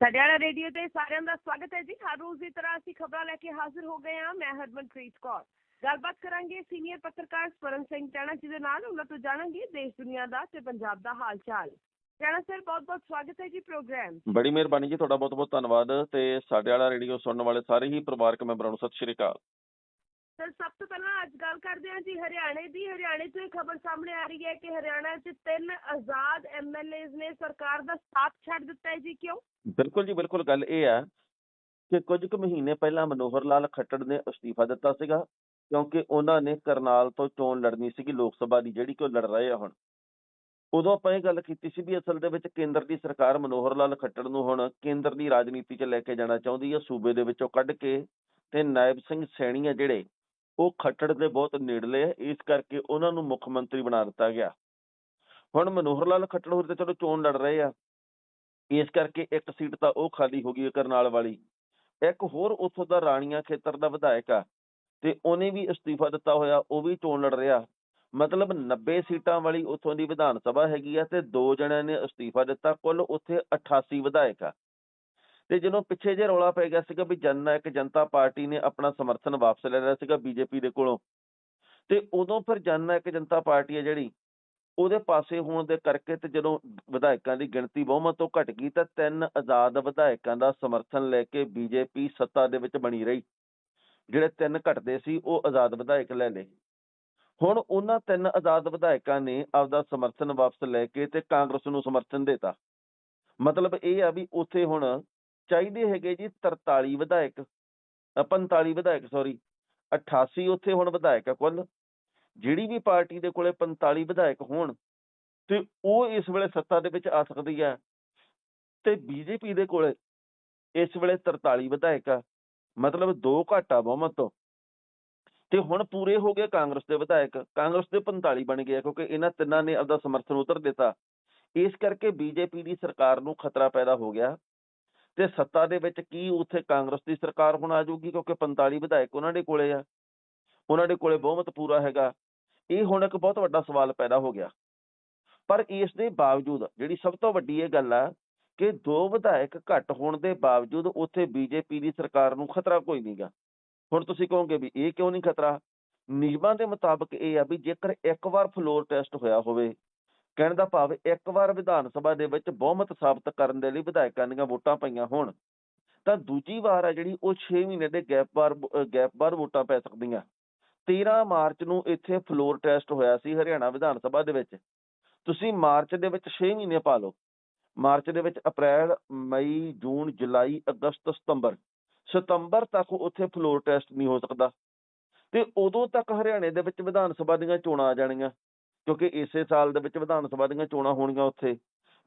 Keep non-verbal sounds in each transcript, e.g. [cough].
Sadiala radio ਤੇ ਸਾਰਿਆਂ ਦਾ ਸਵਾਗਤ ਹੈ ਜੀ। ਹਰ ਰੋਜ਼ ਦੀ ਤਰ੍ਹਾਂ ਅਸੀਂ ਖਬਰਾਂ ਲੈ ਕੇ ਹਾਜ਼ਰ ਹੋ ਗਏ ਹਾਂ। ਮੈਂ ਹਰਮਨਪ੍ਰੀਤ ਕੌਰ। ਗੱਲਬਾਤ ਕਰਾਂਗੇ ਸੀਨੀਅਰ ਪੱਤਰਕਾਰ ਸਵਰਨ ਸਿੰਘ ਟਾਣਾ ਜੀ ਦੇ ਨਾਲ। ਉਹਨਾਂ ਤੋਂ ਜਾਣਾਂਗੇ ਦੇਸ਼ ਦੁਨੀਆ ਦਾ ਤੇ ਪੰਜਾਬ ਦਾ ਹਾਲ ਚਾਲ ਟਾਣਾ ਸਰ ਬਹੁਤ ਬਹੁਤ ਸਵਾਗਤ ਹੈ ਜੀ ਪ੍ਰੋਗਰਾਮ। ਬੜੀ ਮਿਹਰਬਾਨੀ ਜੀ। ਤੁਹਾਡਾ ਬਹੁਤ ਬਹੁਤ ਧੰਨਵਾਦ ਤੇ ਸਾਡੇ ਵਾਲਾ ਰੇਡੀਓ ਸੁਣਨ ਵਾਲੇ ਸਾਰੇ ਹੀ ਪਰਿਵਾਰਕ ਮੈਂਬਰਾਂ ਨੂੰ ਸਤਿ ਸ਼੍ਰੀ ਅਕਾਲ। ਸਰ, ਸਭ ਤੋਂ ਪਹਿਲਾਂ ਅੱਜ ਗੱਲ ਕਰਦੇ ਹਾਂ ਜੀ ਹਰਿਆਣੇ ਦੀ। ਹਰਿਆਣੇ ਤੋਂ ਇਹ ਖਬਰ ਸਾਹਮਣੇ ਆ ਰਹੀ ਹੈ ਕਿ ਹਰਿਆਣਾ 'ਚ ਤਿੰਨ ਆਜ਼ਾਦ ਐਮਐਲਏਜ਼ ਨੇ ਸਰਕਾਰ ਦਾ ਸਾਥ ਛੱਡ ਦਿੱਤਾ ਹੈ ਜੀ। ਕਿਉਂ? ਬਿਲਕੁਲ ਜੀ, ਬਿਲਕੁਲ ਗੱਲ ਇਹ ਹੈ ਕਿ ਕੁਝ ਕੁ ਮਹੀਨੇ ਪਹਿਲਾਂ ਮਨੋਹਰ ਲਾਲ ਖੱਟੜ ਨੇ ਅਸਤੀਫਾ ਦਿੱਤਾ ਸੀਗਾ ਕਿਉਂਕਿ ਉਹਨਾਂ ਨੇ ਕਰਨਾਲ ਤੋਂ ਚੋਣ ਲੜਨੀ ਸੀਗੀ, ਲੋਕ ਸਭਾ ਦੀ ਜਿਹੜੀ ਕਿ ਉਹ ਲੜ ਰਹੇ ਆ ਹੁਣ। ਉਦੋਂ ਆਪਾਂ ਇਹ ਗੱਲ ਕੀਤੀ ਸੀ ਵੀ ਅਸਲ ਦੇ ਵਿੱਚ ਕੇਂਦਰ ਦੀ ਸਰਕਾਰ ਮਨੋਹਰ ਲਾਲ ਖੱਟੜ ਨੂੰ ਹੁਣ ਕੇਂਦਰ ਦੀ ਰਾਜਨੀਤੀ 'ਚ ਲੈ ਕੇ ਜਾਣਾ ਚਾਹੁੰਦੀ ਹੈ ਸੂਬੇ ਦੇ ਵਿੱਚੋਂ ਕੱਢ ਕੇ ਤੇ ਨਾਇਬ ਸਿੰਘ ਸੈਣੀ ਆ ਜਿਹੜੇ ਉਹ ਖੱਟੜ ਦੇ ਬਹੁਤ ਨੇੜਲੇ ਹੈ ਇਸ ਕਰਕੇ ਉਹਨਾਂ ਨੂੰ ਮੁੱਖ ਮੰਤਰੀ ਬਣਾ ਦਿੱਤਾ ਗਿਆ। ਹੁਣ ਮਨੋਹਰ ਲਾਲ ਖੱਟੜ ਹੋਰ ਤੇ ਚਲੋ ਚੋਣ ਲੜ ਰਹੇ ਆ। ਇਸ ਕਰਕੇ ਇੱਕ ਸੀਟ ਤਾਂ ਉਹ ਖਾਲੀ ਹੋ ਗਈ ਹੈ ਕਰਨਾਲ ਵਾਲੀ। ਇੱਕ ਹੋਰ ਉੱਥੋਂ ਦਾ ਰਾਣੀਆਂ ਖੇਤਰ ਦਾ ਵਿਧਾਇਕ ਆ, ਤੇ ਉਹਨੇ ਵੀ ਅਸਤੀਫਾ ਦਿੱਤਾ ਹੋਇਆ, ਉਹ ਵੀ ਚੋਣ ਲੜ ਰਿਹਾ। ਮਤਲਬ 90 ਸੀਟਾਂ ਵਾਲੀ ਉੱਥੋਂ ਦੀ ਵਿਧਾਨ ਸਭਾ ਹੈਗੀ ਆ ਤੇ ਦੋ ਜਣਿਆਂ ਨੇ ਅਸਤੀਫਾ ਦਿੱਤਾ, ਕੁੱਲ ਉੱਥੇ 88 ਵਿਧਾਇਕ ਆ। ਤੇ ਜਦੋਂ ਪਿੱਛੇ ਜੇ ਰੌਲਾ ਪੈ ਗਿਆ ਸੀਗਾ ਵੀ ਜਨਨਾਇਕ ਜਨਤਾ ਪਾਰਟੀ ਨੇ ਆਪਣਾ ਸਮਰਥਨ ਵਾਪਸ ਲੈ ਲਿਆ ਸੀਗਾ ਬੀਜੇਪੀ ਦੇ ਕੋਲੋਂ, ਤੇ ਉਦੋਂ ਫਿਰ ਜਨਨਾਇਕ ਜਨਤਾ ਪਾਰਟੀ ਹੈ ਜਿਹੜੀ, ਉਹਦੇ ਪਾਸੇ ਹੋਣ ਦੇ ਕਰਕੇ ਤੇ ਜਦੋਂ ਵਿਧਾਇਕਾਂ ਦੀ ਗਿਣਤੀ ਬਹੁਮਤ ਤੋਂ ਘਟ ਗਈ ਤਾਂ ਤਿੰਨ ਆਜ਼ਾਦ ਵਿਧਾਇਕਾਂ ਦਾ ਸਮਰਥਨ ਲੈ ਕੇ ਬੀਜੇਪੀ ਸੱਤਾ ਦੇ ਵਿੱਚ ਬਣੀ ਰਹੀ। ਜਿਹੜੇ ਤਿੰਨ ਘਟਦੇ ਸੀ, ਉਹ ਆਜ਼ਾਦ ਵਿਧਾਇਕ ਲੈ ਲਏ। ਹੁਣ ਉਹਨਾਂ ਤਿੰਨ ਆਜ਼ਾਦ ਵਿਧਾਇਕਾਂ ਨੇ ਆਪਦਾ ਸਮਰਥਨ ਵਾਪਸ ਲੈ ਕੇ ਤੇ ਕਾਂਗਰਸ ਨੂੰ ਸਮਰਥਨ ਦਿੱਤਾ। ਮਤਲਬ ਇਹ ਆ ਵੀ ਉੱਥੇ ਹੁਣ ਚਾਹੀਦੇ ਹੈਗੇ ਜੀ 43 ਵਿਧਾਇਕ ਅ, 45 ਵਿਧਾਇਕ ਸੌਰੀ 88 ਉੱਥੇ ਹੁਣ ਵਿਧਾਇਕ ਆ ਕੁੱਲ ਜਿਹੜੀ ਵੀ ਪਾਰਟੀ ਦੇ ਕੋਲੇ 45 ਵਿਧਾਇਕ ਹੋਣ ਤੇ ਉਹ ਇਸ ਵੇਲੇ ਸੱਤਾ ਦੇ ਵਿੱਚ ਆ ਸਕਦੀ ਹੈ ਤੇ ਬੀਜੇਪੀ ਦੇ ਕੋਲੇ ਇਸ ਵੇਲੇ 43 ਵਿਧਾਇਕ ਆ ਮਤਲਬ ਦੋ ਘਾਟਾ ਬਹੁਮਤ ਤੋਂ ਤੇ ਹੁਣ ਪੂਰੇ ਹੋ ਗਏ ਕਾਂਗਰਸ ਦੇ ਵਿਧਾਇਕ ਕਾਂਗਰਸ ਦੇ 45 ਬਣ ਗਏ ਕਿਉਂਕਿ ਇਹਨਾਂ ਤਿੰਨਾਂ ਨੇ ਆਪਦਾ ਸਮਰਥਨ ਉਧਰ ਦਿੱਤਾ ਇਸ ਕਰਕੇ ਬੀਜੇਪੀ ਦੀ ਸਰਕਾਰ ਨੂੰ ਖਤਰਾ ਪੈਦਾ ਹੋ ਗਿਆ। ਤੇ ਸੱਤਾ ਦੇ ਵਿੱਚ ਕੀ ਉੱਥੇ ਕਾਂਗਰਸ ਦੀ ਸਰਕਾਰ ਹੁਣ ਆ ਜਾਊਗੀ? ਕਿਉਂਕਿ 45 ਵਿਧਾਇਕ ਉਹਨਾਂ ਦੇ ਕੋਲੇ ਆ। ਉਹਨਾਂ ਦੇ ਕੋਲੇ ਬਹੁਮਤ ਪੂਰਾ ਹੈਗਾ। ਇਹ ਹੁਣ ਇੱਕ ਬਹੁਤ ਵੱਡਾ ਸਵਾਲ ਪੈਦਾ ਹੋ ਗਿਆ। ਪਰ ਇਸ ਦੇ ਬਾਵਜੂਦ ਜਿਹੜੀ ਸਭ ਤੋਂ ਵੱਡੀ ਇਹ ਗੱਲ ਆ ਕਿ ਦੋ ਵਿਧਾਇਕ ਘੱਟ ਹੋਣ ਦੇ ਬਾਵਜੂਦ ਉੱਥੇ ਬੀਜੇਪੀ ਦੀ ਸਰਕਾਰ ਨੂੰ ਖਤਰਾ ਕੋਈ ਨਹੀਂਗਾ ਹੁਣ ਤੁਸੀਂ ਕਹੋਗੇ ਵੀ ਇਹ ਕਿਉਂ ਨਹੀਂ ਖਤਰਾ? ਨਿਯਮਾਂ ਦੇ ਮੁਤਾਬਕ ਇਹ ਆ ਵੀ ਜੇਕਰ ਇੱਕ ਵਾਰ ਫਲੋਰ ਟੈਸਟ ਹੋਇਆ ਹੋਵੇ ਕਹਿਣ ਦਾ ਭਾਵ ਇੱਕ ਵਾਰ ਵਿਧਾਨ ਸਭਾ ਦੇ ਵਿੱਚ ਬਹੁਮਤ ਸਾਬਤ ਕਰਨ ਦੇ ਲਈ ਵਿਧਾਇਕਾਂ ਦੀਆਂ ਵੋਟਾਂ ਪਈਆਂ ਹੋਣ, ਤਾਂ ਦੂਜੀ ਵਾਰ ਆ ਜਿਹੜੀ ਉਹ 6 ਮਹੀਨੇ ਦੇ ਗੈਪ ਬਾਰ ਗੈਪ ਬਾਅਦ ਵੋਟਾਂ ਪੈ ਸਕਦੀਆਂ। 13 ਮਾਰਚ ਨੂੰ ਇੱਥੇ ਫਲੋਰ ਟੈਸਟ ਹੋਇਆ ਸੀ ਹਰਿਆਣਾ ਵਿਧਾਨ ਸਭਾ ਦੇ ਵਿੱਚ। ਤੁਸੀਂ ਮਾਰਚ ਦੇ ਵਿੱਚ 6 ਮਹੀਨੇ ਪਾ ਲਓ। ਮਾਰਚ ਦੇ ਵਿੱਚ ਅਪ੍ਰੈਲ, ਮਈ, ਜੂਨ, ਜੁਲਾਈ, ਅਗਸਤ, ਸਤੰਬਰ। ਸਤੰਬਰ ਤੱਕ ਉੱਥੇ ਫਲੋਰ ਟੈਸਟ ਨਹੀਂ ਹੋ ਸਕਦਾ। ਤੇ ਉਦੋਂ ਤੱਕ ਹਰਿਆਣੇ ਦੇ ਵਿੱਚ ਵਿਧਾਨ ਸਭਾ ਦੀਆਂ ਚੋਣਾਂ ਆ ਜਾਣੀਆਂ। ਕਿਉਂਕਿ ਇਸੇ ਸਾਲ ਦੇ ਵਿੱਚ ਵਿਧਾਨ ਸਭਾ ਦੀਆਂ ਚੋਣਾਂ ਹੋਣਗੀਆਂ ਉੱਥੇ।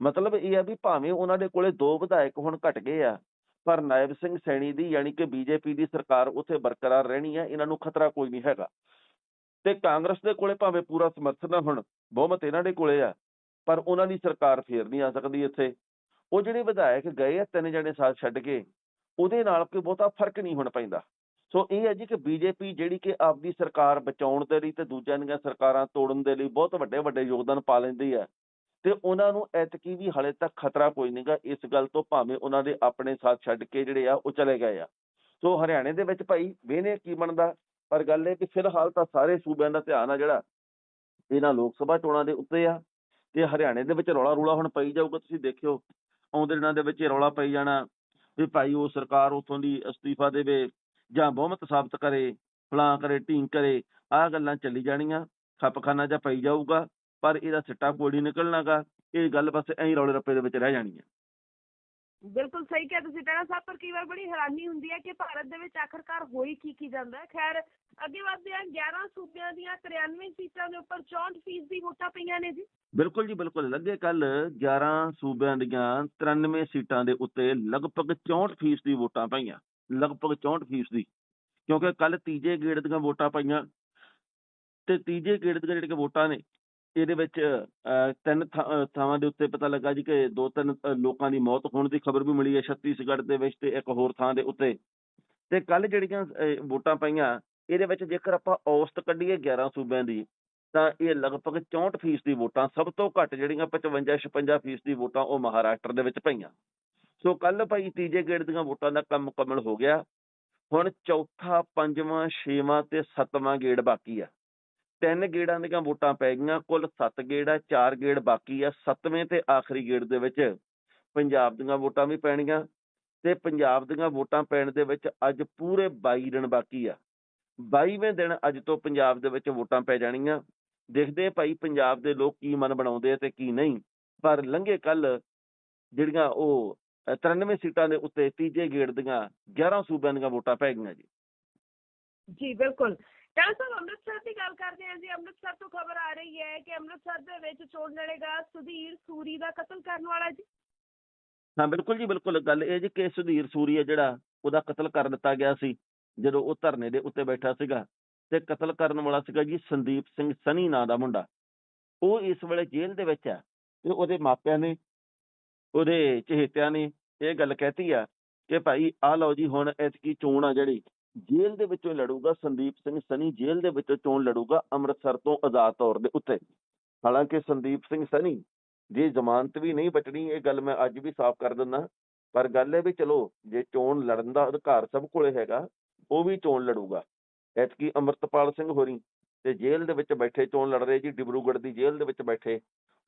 ਮਤਲਬ ਇਹ ਆ ਵੀ ਭਾਵੇਂ ਉਹਨਾਂ ਦੇ ਕੋਲੇ ਦੋ ਵਿਧਾਇਕ ਹੁਣ ਘਟ ਗਏ ਆ, ਪਰ ਨਾਇਬ ਸਿੰਘ ਸੈਣੀ ਦੀ ਯਾਨੀ ਕਿ ਬੀਜੇਪੀ ਦੀ ਸਰਕਾਰ ਉੱਥੇ ਬਰਕਰਾਰ ਰਹਿਣੀ ਆ, ਇਹਨਾਂ ਨੂੰ ਖਤਰਾ ਕੋਈ ਨਹੀਂ ਹੈਗਾ। ਤੇ ਕਾਂਗਰਸ ਦੇ ਕੋਲੇ ਭਾਵੇਂ ਪੂਰਾ ਸਮਰਥਨ ਹੁਣ, ਬਹੁਮਤ ਇਹਨਾਂ ਦੇ ਕੋਲੇ ਆ, ਪਰ ਉਹਨਾਂ ਦੀ ਸਰਕਾਰ ਫੇਰ ਨਹੀਂ ਆ ਸਕਦੀ ਇੱਥੇ। ਉਹ ਜਿਹੜੇ ਵਿਧਾਇਕ ਗਏ ਆ, ਤਿੰਨ ਜਣੇ ਸਾਥ ਛੱਡ ਕੇ, ਉਹਦੇ ਨਾਲ ਕੋਈ ਬਹੁਤਾ ਫ਼ਰਕ ਨਹੀਂ ਹੁਣ ਪੈਂਦਾ। ਸੋ ਇਹ ਹੈ ਜੀ ਕਿ ਬੀਜੇਪੀ ਜਿਹੜੀ ਕਿ ਆਪਦੀ ਸਰਕਾਰ ਬਚਾਉਣ ਦੇ ਲਈ ਤੇ ਦੂਜਿਆਂ ਦੀਆਂ ਸਰਕਾਰਾਂ ਤੋੜਨ ਦੇ ਲਈ ਬਹੁਤ ਵੱਡੇ ਵੱਡੇ ਯੋਗਦਾਨ ਪਾ ਲੈਂਦੀ ਹੈ। ਤੇ ਉਹਨਾਂ ਨੂੰ ਐਤਕੀ ਵੀ ਹਲੇ ਤੱਕ ਖਤਰਾ ਕੋਈ ਨਹੀਂਗਾ ਇਸ ਗੱਲ ਤੋਂ ਭਾਵੇਂ ਉਹਨਾਂ ਦੇ ਆਪਣੇ ਸਾਥ ਛੱਡ ਕੇ ਜਿਹੜੇ ਆ, ਉਹ ਚਲੇ ਗਏ ਆ। ਸੋ ਹਰਿਆਣੇ ਦੇ ਵਿੱਚ ਭਾਈ ਵੇਨੇ ਕੀ ਬਣਦਾ? ਪਰ ਗੱਲ ਇਹ ਕਿ ਫਿਲਹਾਲ ਤਾਂ ਸਾਰੇ ਸੂਬਿਆਂ ਦਾ ਧਿਆਨ ਆ ਜਿਹੜਾ, ਇਹਨਾਂ ਲੋਕ ਸਭਾ ਚੋਣਾਂ ਦੇ ਉੱਤੇ ਆ। ਤੇ ਹਰਿਆਣੇ ਦੇ ਵਿੱਚ ਰੌਲਾ ਰੂਲਾ ਹੁਣ ਪਈ ਜਾਊਗਾ, ਤੁਸੀਂ ਦੇਖਿਓ। ਆਉਂਦੇ ਦਿਨਾਂ ਦੇ ਵਿੱਚ ਇਹ ਰੌਲਾ ਪਈ ਜਾਣਾ ਵੀ ਭਾਈ ਉਹ ਸਰਕਾਰ ਉਥੋਂ ਦੀ ਅਸਤੀਫਾ ਦੇਵੇ ਜਾਂ ਬਹੁਮਤ ਸਾਬਤ ਕਰੇ ਫਲਾਂ ਕਰੇ ਢੀਂਗ ਕਰੇ ਆਹ ਗੱਲਾਂ ਚੱਲੀ ਜਾਣੀਆਂ ਖੱਪਖਾਨਾ ਜਾਂ ਪਈ ਜਾਊਗਾ ਪਰ ਇਹਦਾ ਸਿੱਟਾ ਨਹੀਂ ਨਿਕਲਣਾਗਾ ਇਹ ਗੱਲ ਬਸ ਐਂ ਰੌਲੇ ਰੱਪੇ ਦੇ ਵਿੱਚ ਰਹਿ ਜਾਣੀ ਹੈ ਬਿਲਕੁਲ ਸਹੀ ਕਿਹਾ ਤੁਸੀਂ ਟਾਣਾ ਸਾਹਿਬ ਪਰ ਕਈ ਵਾਰ ਬੜੀ ਹੈਰਾਨੀ ਹੁੰਦੀ ਹੈ ਕਿ ਭਾਰਤ ਦੇ ਵਿੱਚ ਆਖਰਕਾਰ ਹੋਈ ਕੀ ਕੀ ਜਾਂਦਾ ਹੈ। ਖੈਰ ਅੱਗੇ ਵਧਦੇ ਹਾਂ 11 ਸੂਬਿਆਂ ਦੀਆਂ 93 ਸੀਟਾਂ ਦੇ ਉੱਪਰ 64 ਫੀਸਦੀ ਦੀ ਵੋਟਾਂ ਪਈਆਂ ਨੇ ਜੀ। ਬਿਲਕੁਲ ਜੀ ਬਿਲਕੁਲ। ਲੱਗੇ ਕੱਲ 11 ਸੂਬਿਆਂ ਦੀਆਂ 93 ਸੀਟਾਂ ਦੇ ਉੱਤੇ ਲਗਭਗ 64 ਫੀਸਦੀ ਦੀ ਵੋਟਾਂ ਪਈਆਂ। ਲਗਭਗ 64 ਫੀਸਦੀ। ਕਿਉਂਕਿ ਕੱਲ ਤੀਜੇ ਗੇੜ ਦੀਆਂ ਵੋਟਾਂ ਪਈਆਂ। ਤੇ ਤੀਜੇ ਗੇੜ ਦੀਆਂ ਜਿਹੜੀਆਂ ਵੋਟਾਂ ਨੇ, ਇਹਦੇ ਵਿੱਚ ਤਿੰਨ ਥਾਂ- ਥਾਵਾਂ ਦੇ ਉੱਤੇ ਪਤਾ ਲੱਗਾ ਜੀ ਕਿ ਦੋ ਤਿੰਨ ਲੋਕਾਂ ਦੀ ਮੌਤ ਹੋਣ ਦੀ ਖਬਰ ਵੀ ਮਿਲੀ ਹੈ ਛੱਤੀਸਗੜ੍ਹ ਦੇ ਵਿੱਚ ਤੇ ਇੱਕ ਹੋਰ ਥਾਂ ਦੇ ਉੱਤੇ। ਤੇ ਕੱਲ ਜਿਹੜੀਆਂ ਵੋਟਾਂ ਪਈਆਂ, ਇਹਦੇ ਵਿੱਚ ਜੇਕਰ ਆਪਾਂ ਔਸਤ ਕੱਢੀਏ 11 ਸੂਬਿਆਂ ਦੀ, ਤਾਂ ਇਹ ਲਗਭਗ 64% ਫੀਸਦੀ ਵੋਟਾਂ, ਸਭ ਤੋਂ ਘੱਟ ਜਿਹੜੀਆਂ 55 56% ਫੀਸਦੀ ਵੋਟਾਂ ਉਹ ਮਹਾਰਾਸ਼ਟਰ ਦੇ ਵਿੱਚ ਪਈਆਂ। ਸੋ ਕੱਲ ਭਾਈ ਤੀਜੇ ਗੇੜ ਦੀਆਂ ਵੋਟਾਂ ਦਾ ਕੰਮ ਮੁਕੰਮਲ ਹੋ ਗਿਆ। ਹੁਣ ਚੌਥਾ, ਪੰਜਵਾਂ, ਛੇਵਾਂ ਤੇ ਸੱਤਵਾਂ ਗੇੜ ਬਾਕੀ ਆ। ਤਿੰਨ ਗੇੜਾਂ ਦੀਆਂ ਵੋਟਾਂ ਪੈ ਗਈਆਂ, ਕੁੱਲ 7 ਗੇੜ ਆ, ਚਾਰ ਗੇੜ ਬਾਕੀ ਆ। ਸੱਤਵੇਂ ਤੇ ਆਖਰੀ ਗੇੜ ਦੇ ਵਿੱਚ ਪੰਜਾਬ ਦੀਆਂ ਵੋਟਾਂ ਵੀ ਪੈਣੀਆਂ ਤੇ ਪੰਜਾਬ ਦੀਆਂ ਵੋਟਾਂ ਪੈਣ ਦੇ ਵਿੱਚ ਅੱਜ ਪੂਰੇ 22 ਦਿਨ ਬਾਕੀ ਆ। 22ਵੇਂ ਦਿਨ ਅੱਜ ਤੋਂ ਪੰਜਾਬ ਦੇ ਵਿੱਚ ਵੋਟਾਂ ਪੈ ਜਾਣੀਆਂ। ਦੇਖਦੇ ਭਾਈ ਪੰਜਾਬ ਦੇ ਲੋਕ ਕੀ ਮਨ ਬਣਾਉਂਦੇ ਆ ਤੇ ਕੀ ਨਹੀਂ। ਪਰ ਲੰਘੇ ਕੱਲ ਜਿਹੜੀਆਂ ਉਹ 93 ਸੀਟਾਂ ਦੇ ਉੱਤੇ ਤੀਜੇ ਗੇੜ ਦੀਆਂ 11 ਸੂਬਿਆਂ ਦੀਆਂ ਵੋਟਾਂ ਪੈ ਗਈਆਂ ਜੀ। ਜੀ ਬਿਲਕੁਲ। ਟਾਣਾ ਸਾਹਿਬ ਅੰਮ੍ਰਿਤਸਰ ਦੀ ਗੱਲ ਕਰਦੇ ਹਾਂ ਜੀ ਅੰਮ੍ਰਿਤਸਰ ਤੋਂ ਖਬਰ ਆ ਰਹੀ ਹੈ ਕਿ ਅੰਮ੍ਰਿਤਸਰ ਦੇ ਵਿੱਚ ਚੋਣ ਲੜੇਗਾ ਸੁਧੀਰ ਸੂਰੀ ਦਾ ਕਤਲ ਕਰਨ ਵਾਲਾ ਜੀ। ਹਾਂ ਬਿਲਕੁਲ ਜੀ ਬਿਲਕੁਲ। ਗੱਲ ਇਹ ਜੀ ਕਿ ਸੁਧੀਰ ਸੂਰੀ ਹੈ ਜਿਹੜਾ ਉਹਦਾ ਕਤਲ ਕਰ ਦਿੱਤਾ ਗਿਆ ਸੀ ਜਦੋਂ ਉਹ ਧਰਨੇ ਦੇ ਉੱਤੇ ਬੈਠਾ ਸੀਗਾ। ਤੇ ਕਤਲ ਕਰਨ ਵਾਲਾ ਸੀਗਾ ਜੀ ਸੰਦੀਪ ਸਿੰਘ ਸਨੀ ਨਾਂ ਦਾ ਮੁੰਡਾ। ਉਹ ਇਸ ਵੇਲੇ ਜੇਲ੍ਹ ਦੇ ਵਿੱਚ ਆ ਤੇ ਉਹਦੇ ਮਾਪਿਆਂ ਨੇ ਉਹਦੇ ਚਹੇਤਿਆਂ ਨੇ ਇਹ ਗੱਲ ਕਹਿਤੀ ਆ ਕਿ ਭਾਈ ਆ ਲਓ ਜੀ, ਹੁਣ ਐਤਕੀ ਚੋਣ ਆ ਜਿਹੜੀ, ਜੇਲ੍ਹ ਦੇ ਵਿੱਚੋਂ ਲੜੂਗਾ ਸੰਦੀਪ ਸਿੰਘ ਸਨੀ, ਜੇਲ੍ਹ ਦੇ ਵਿੱਚੋਂ ਚੋਣ ਲੜੂਗਾ ਅੰਮ੍ਰਿਤਸਰ ਤੋਂ ਆਜ਼ਾਦ ਤੌਰ ਦੇ ਉੱਤੇ। ਹਾਲਾਂਕਿ ਸੰਦੀਪ ਸਿੰਘ ਸਨੀ, ਜੇ ਜ਼ਮਾਨਤ ਵੀ ਨਹੀਂ ਬਚਣੀ, ਇਹ ਗੱਲ ਮੈਂ ਅੱਜ ਵੀ ਸਾਫ਼ ਕਰ ਦਿੰਦਾ, ਪਰ ਗੱਲ ਇਹ ਵੀ ਚਲੋ, ਜੇ ਚੋਣ ਲੜਨ ਦਾ ਅਧਿਕਾਰ ਸਭ ਕੋਲੇ ਹੈਗਾ, ਉਹ ਵੀ ਚੋਣ ਲੜੂਗਾ। ਐਤਕੀ ਅੰਮ੍ਰਿਤਪਾਲ ਸਿੰਘ ਹੋਰੀ ਤੇ ਜੇਲ੍ਹ ਦੇ ਵਿੱਚ ਬੈਠੇ ਚੋਣ ਲੜ ਰਹੇ ਜੀ, ਡਿਬਰੂਗੜ੍ਹ ਦੀ ਜੇਲ੍ਹ ਦੇ ਵਿੱਚ ਬੈਠੇ,